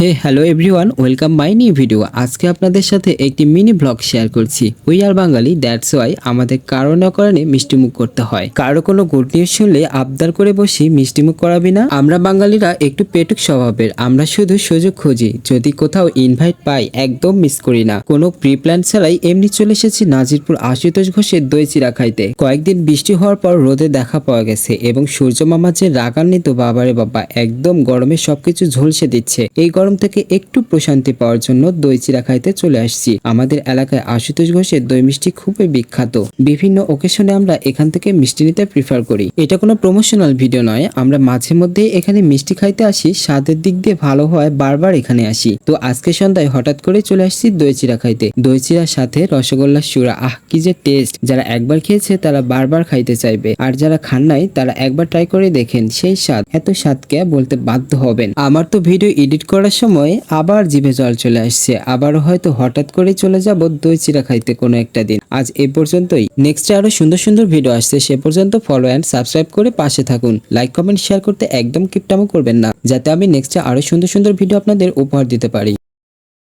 Hey hello everyone welcome my new video আজকে আপনাদের সাথে একটি মিনি ব্লগ শেয়ার করছি। We are Bangali that's why আমাদের কারও না কারণে মিষ্টিমুখ করতে হয়। কারও কোনো গুড নিউজ শুনলে আবদার করে বসি মিষ্টিমুখ করাবি না। আমরা বাঙালিরা একটু পেটুক স্বভাবের, আমরা শুধু সুযোগ খুঁজি। যদি কোথাও ইনভাইট পাই, একদম মিস করি না। কোনো প্রি প্ল্যান ছাড়াই এমনি চলে এসেছি নাজিরপুর আশুতোষ ঘোষের দই চিরা খাইতে। কয়েকদিন বৃষ্টি হওয়ার পর রোদে দেখা পাওয়া গেছে এবং সূর্য মামা যে রাগান্বিত বাবারে বাবা, একদম গরমে সবকিছু ঝলসে দিচ্ছে। এই গরম থেকে একটু প্রশান্তি পাওয়ার জন্য দই চিরা খাইতে চলে আসছি। আমাদের এলাকায় আশুতোষ ঘোষের দই মিষ্টি খুবই বিখ্যাত। বিভিন্ন ওকেশনে আমরা এখান থেকে মিষ্টি নিতে প্রিফার করি। এটা কোনো প্রমোশনাল ভিডিও নয়। আমরা মাঝে মধ্যেই এখানে মিষ্টি খাইতে আসি। স্বাদের দিক দিয়ে ভালো হয়, বারবার এখানে আসি। তো আজকে সন্ধ্যায় হঠাৎ করে চলে আসছি দই চিরা খাইতে। দই চিরার সাথে রসগোল্লা সুরা, আহ, কি যে টেস্ট যারা একবার খেয়েছে, তারা বারবার খাইতে চাইবে। আর যারা খান নাই, তারা একবার ট্রাই করে দেখেন সেই স্বাদ। এত স্বাদকে বলতে বাধ্য হবেন? আমার তো ভিডিও এডিট করার সময় আবার জিভে জল চলে আসছে। আবারও হয়তো হঠাৎ করে চলে যাব দই চিরা খাইতে কোনো একটা দিন। আজ এ পর্যন্তই। নেক্সট আরও সুন্দর সুন্দর ভিডিও আসছে, সে পর্যন্ত ফলো অ্যান্ড সাবস্ক্রাইব করে পাশে থাকুন। লাইক কমেন্ট শেয়ার করতে একদম কিপটামো করবেন না, যাতে আমি নেক্সটে আরও সুন্দর সুন্দর ভিডিও আপনাদের উপহার দিতে পারি।